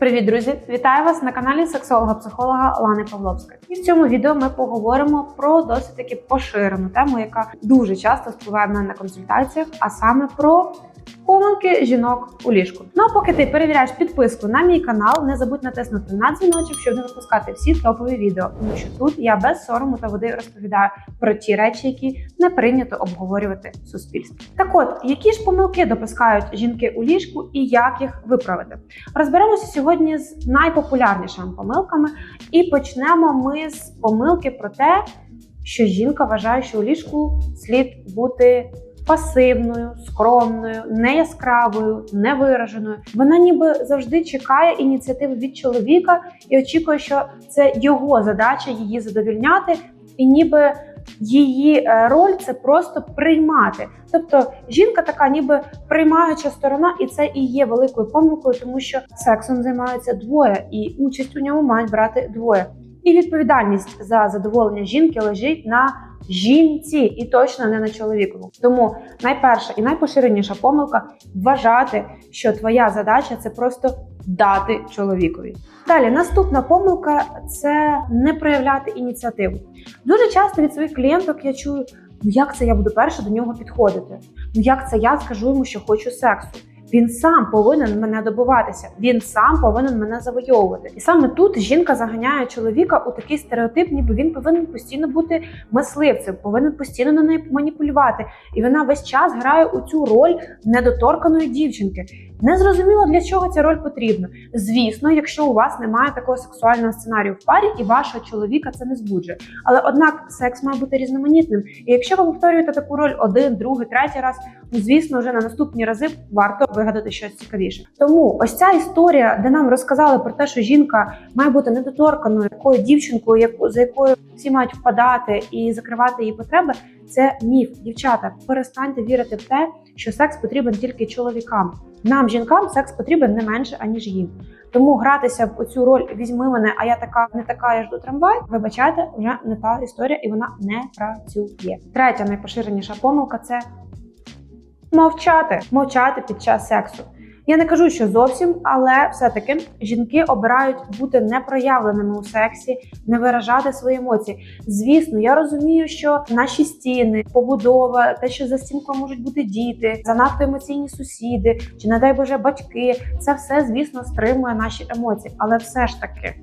Привіт, друзі! Вітаю вас на каналі сексолога-психолога Лани Павловської. І в цьому відео ми поговоримо про досить таки поширену тему, яка дуже часто впливає в мене на консультаціях, а саме про помилки жінок у ліжку. Ну а поки ти перевіряєш підписку на мій канал, не забудь натиснути на дзвіночок, щоб не випускати всі топові відео, тому що тут я без сорому та води розповідаю про ті речі, які не прийнято обговорювати в суспільстві. Так от, які ж помилки допускають жінки у ліжку і як їх виправити? Розберемося сьогодні з найпопулярнішими помилками, і почнемо ми з помилки про те, що жінка вважає, що у ліжку слід бути пасивною, скромною, неяскравою, невираженою. Вона ніби завжди чекає ініціативи від чоловіка і очікує, що це його задача її задовільняти, і ніби. Її е, роль це просто приймати. Тобто жінка така, ніби приймаюча сторона, і це і є великою помилкою, тому що сексом займаються двоє, і участь у ньому мають брати двоє. І відповідальність за задоволення жінки лежить на жінці, і точно не на чоловіку. Тому найперша і найпоширеніша помилка вважати, що твоя задача це просто дати чоловікові. Далі наступна помилка це не проявляти ініціативу. Дуже часто від своїх клієнток я чую: ну як це я буду перша до нього підходити? Ну як це я скажу йому, що хочу сексу? Він сам повинен мене добиватися, він сам повинен мене завойовувати. І саме тут жінка заганяє чоловіка у такий стереотип, ніби він повинен постійно бути мисливцем, повинен постійно на неї маніпулювати. І вона весь час грає у цю роль недоторканої дівчинки. Не зрозуміло, для чого ця роль потрібна. Звісно, якщо у вас немає такого сексуального сценарію в парі, і вашого чоловіка це не збуджує. Але однак секс має бути різноманітним. І якщо ви повторюєте таку роль один, другий, третій раз, ну звісно, вже на наступні рази варто вигадати щось цікавіше. Тому ось ця історія, де нам розказали про те, що жінка має бути недоторканою, такою дівчинкою, яку за якою всі мають впадати і закривати її потреби. Це міф, дівчата. Перестаньте вірити в те, що секс потрібен тільки чоловікам. Нам, жінкам, секс потрібен не менше аніж їм. Тому гратися в оцю роль візьми мене, а я така не така, я жду трамвай. Вибачайте, вже не та історія, і вона не працює. Третя найпоширеніша помилка це мовчати, мовчати під час сексу. Я не кажу, що зовсім, але все-таки жінки обирають бути непроявленими у сексі, не виражати свої емоції. Звісно, я розумію, що наші стіни, побудова, те, що за стінкою можуть бути діти, занадто емоційні сусіди, чи не дай Боже батьки, це все, звісно, стримує наші емоції. Але все ж таки.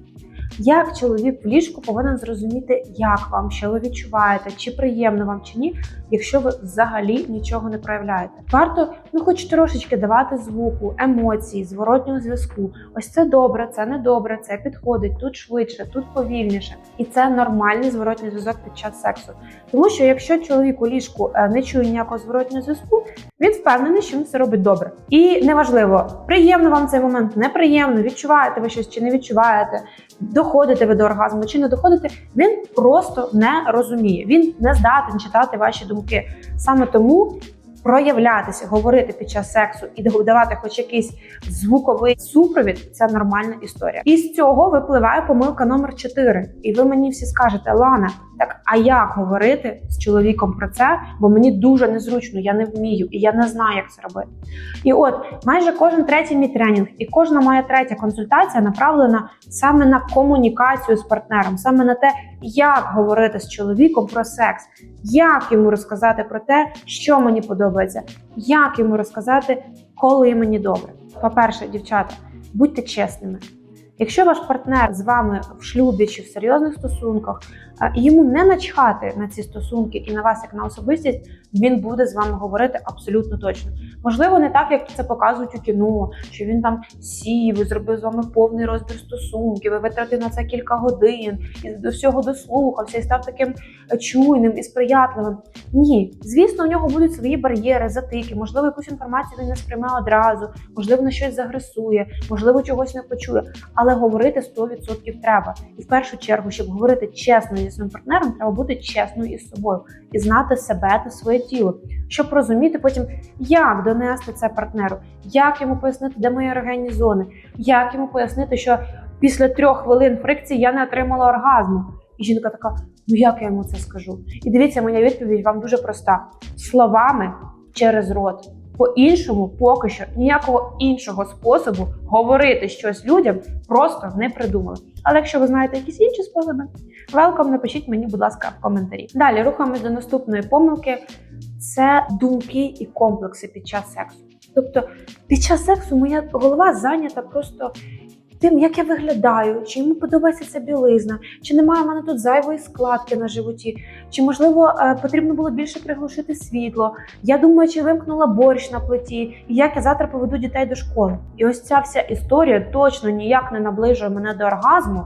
Як чоловік в ліжку повинен зрозуміти, як вам, що ви відчуваєте, чи приємно вам чи ні, якщо ви взагалі нічого не проявляєте. Варто ну, хоч трошечки давати звуку, емоції, зворотнього зв'язку. Ось це добре, це не добре, це підходить тут швидше, тут повільніше, і це нормальний зворотній зв'язок під час сексу. Тому що якщо чоловік у ліжку е, не чує ніякого зворотнього зв'язку, він впевнений, що він все робить добре. І неважливо, приємно вам цей момент, неприємно, відчуваєте ви щось чи не відчуваєте, доходите ви до оргазму чи не доходите. Він просто не розуміє. Він не здатен читати ваші думки. Саме тому. Проявлятися, говорити під час сексу і давати хоч якийсь звуковий супровід це нормальна історія. І з цього випливає помилка номер 4. І ви мені всі скажете, Лана, так а як говорити з чоловіком про це? Бо мені дуже незручно, я не вмію і я не знаю, як це робити. І от майже кожен третій мій тренінг і кожна моя третя консультація направлена саме на комунікацію з партнером, саме на те, як говорити з чоловіком про секс, як йому розказати про те, що мені подобається, як йому розказати, коли мені добре. По-перше, дівчата, будьте чесними. Якщо ваш партнер з вами в шлюбі чи в серйозних стосунках, йому не начхати на ці стосунки і на вас як на особистість, він буде з вами говорити абсолютно точно. Можливо, не так, як це показують у кіно, що він там сів і зробив з вами повний розбір стосунків, і витратив на це кілька годин, і до всього дослухався, і став таким чуйним і сприятливим. Ні, звісно, у нього будуть свої бар'єри, затики, можливо, якусь інформацію він не сприйме одразу, можливо, на щось загресує, можливо, чогось не почує. Але говорити 100% треба. І в першу чергу, щоб говорити чесно зі своїм партнером, треба бути чесною із собою і знати себе та своє тіло, щоб розуміти потім, як донести це партнеру, як йому пояснити, де мої ерогенні зони, як йому пояснити, що після трьох хвилин фрикції я не отримала оргазму. І жінка така: ну як я йому це скажу? І дивіться, моя відповідь вам дуже проста: словами через рот. По-іншому, поки що ніякого іншого способу говорити щось людям просто не придумали. Але якщо ви знаєте якісь інші способи, велком, напишіть мені, будь ласка, в коментарі. Далі рухаємось до наступної помилки: це думки і комплекси під час сексу. Тобто, під час сексу моя голова зайнята просто тим, як я виглядаю, чи йому подобається ця білизна, чи немає в мене тут зайвої складки на животі, чи можливо е, потрібно було більше приглушити світло. Я думаю, чи вимкнула борщ на плиті, і як я завтра поведу дітей до школи. І ось ця вся історія точно ніяк не наближує мене до оргазму.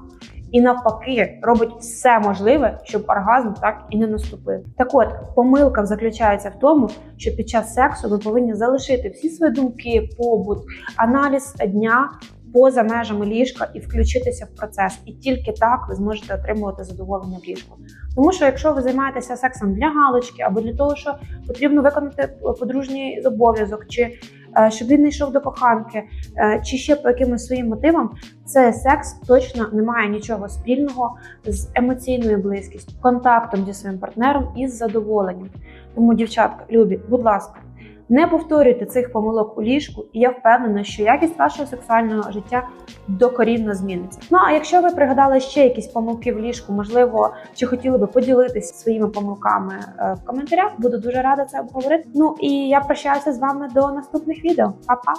І навпаки робить все можливе, щоб оргазм так і не наступив. Так от помилка заключається в тому, що під час сексу ви повинні залишити всі свої думки, побут, аналіз дня поза межами ліжка і включитися в процес. І тільки так ви зможете отримувати задоволення в ліжку. Тому що якщо ви займаєтеся сексом для галочки або для того, що потрібно виконати подружній обов'язок, чи е, щоб він не йшов до коханки, е, чи ще по якимось своїм мотивам, це секс точно не має нічого спільного з емоційною близькістю, контактом зі своїм партнером і з задоволенням. Тому, дівчатка, любі, будь ласка. Не повторюйте цих помилок у ліжку, і я впевнена, що якість вашого сексуального життя докорінно зміниться. Ну а якщо ви пригадали ще якісь помилки в ліжку, можливо, чи хотіли би поділитися своїми помилками е, в коментарях, буду дуже рада це обговорити. Ну і я прощаюся з вами до наступних відео. Па-па!